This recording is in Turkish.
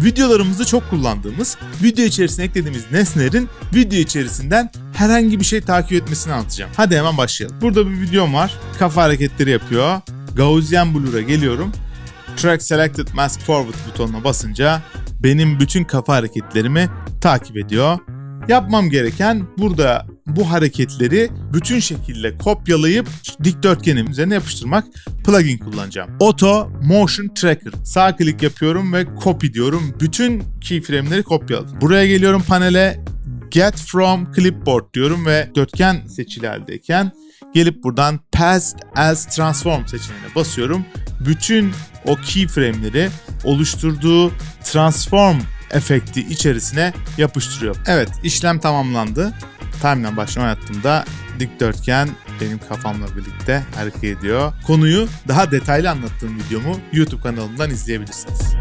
videolarımızda çok kullandığımız, video içerisine eklediğimiz nesnelerin video içerisinden herhangi bir şey takip etmesini anlatacağım. Hadi hemen başlayalım. Burada bir videom var. Kafa hareketleri yapıyor. Gaussian Blur'a geliyorum. Track Selected Mask Forward butonuna basınca benim bütün kafa hareketlerimi takip ediyor. Yapmam gereken burada bu hareketleri bütün şekilde kopyalayıp dikdörtgenin üzerine yapıştırmak. Plugin kullanacağım. Auto Motion Tracker. Sağ klik yapıyorum ve copy diyorum. Bütün keyframe'leri kopyaladım. Buraya geliyorum panele Get from Clipboard diyorum ve dörtgen seçili haldeyken gelip buradan Past as Transform seçeneğine basıyorum. Bütün o keyframe'leri oluşturduğu transform efekti içerisine yapıştırıyor. Evet işlem tamamlandı. Timeline başlama yaptığımda dikdörtgen benim kafamla birlikte hareket ediyor. Konuyu daha detaylı anlattığım videomu YouTube kanalımdan izleyebilirsiniz.